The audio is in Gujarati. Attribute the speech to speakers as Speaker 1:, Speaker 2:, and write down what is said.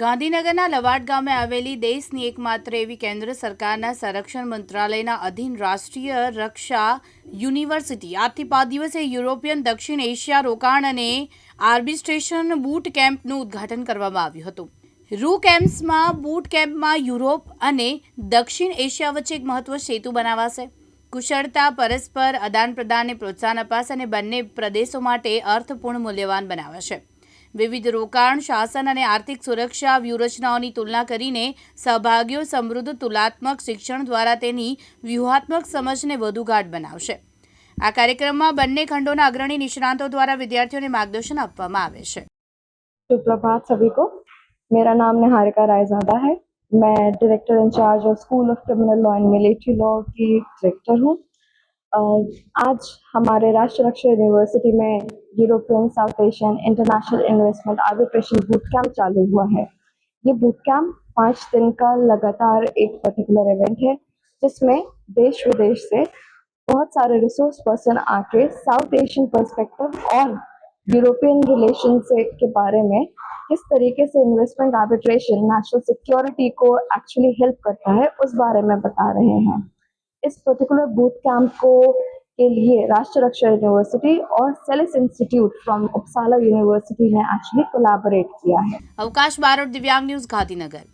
Speaker 1: ગાંધીનગરના લવાડ ગામે આવેલી દેશની એકમાત્ર એવી કેન્દ્ર સરકારના સંરક્ષણ મંત્રાલયના અધીન રાષ્ટ્રીય રક્ષા યુનિવર્સિટી. આજથી પાંચ દિવસે યુરોપિયન દક્ષિણ એશિયા રોકાણ અને આર્બિસ્ટ્રેશન બૂટ કેમ્પનું ઉદ્ઘાટન કરવામાં આવ્યું હતું. રૂ કેમ્પ્સમાં બૂટ કેમ્પમાં યુરોપ અને દક્ષિણ એશિયા વચ્ચે એક મહત્વ સેતુ બનાવાશે. કુશળતા, પરસ્પર આદાન પ્રદાનને પ્રોત્સાહન અપાશે અને બંને પ્રદેશો માટે અર્થપૂર્ણ મૂલ્યવાન બનાવશે. વિવિધ રોકાણ, શાસન અને આર્થિક સુરક્ષા વ્યૂહરચનાઓની તુલના કરીને સહભાગીઓ સમૃદ્ધ તુલનાત્મક શિક્ષણ દ્વારા તેની વ્યૂહાત્મક સમજને વધુ ગાઢ બનાવશે. આ કાર્યક્રમમાં બંને ખંડોના અગ્રણી નિષ્ણાંતો દ્વારા વિદ્યાર્થીઓને માર્ગદર્શન આપવામાં આવે છે.
Speaker 2: સુપ્રભાત સભી કો મેરા નામ નિહારિકા રાયઝાદા હૈ. मैं director in charge of school of criminal law and military law की डायरेक्टर हूँ आज हमारे राष्ट्र रक्षा यूनिवर्सिटी में European, south Asian, international investment arbitration boot camp चालू हुआ है। ये बूट कैंप पाँच दिन का लगातार एक पर्टिकुलर इवेंट है, जिसमें देश विदेश से बहुत सारे रिसोर्स पर्सन आके साउथ एशियन पर्सपेक्टिव और यूरोपियन रिलेशन से के बारे में किस तरीके से इन्वेस्टमेंट आर्बिट्रेशन नेशनल सिक्योरिटी को एक्चुअली हेल्प करता है, उस बारे में बता रहे हैं। इस पर्टिकुलर बूथ कैंप को के लिए राष्ट्र रक्षा यूनिवर्सिटी और सेलिस इंस्टीट्यूट फ्रॉम उपसाला यूनिवर्सिटी ने एक्चुअली कोलैबोरेट किया है।
Speaker 1: अवकाश बार दिव्यांग न्यूज़, गांधीनगर।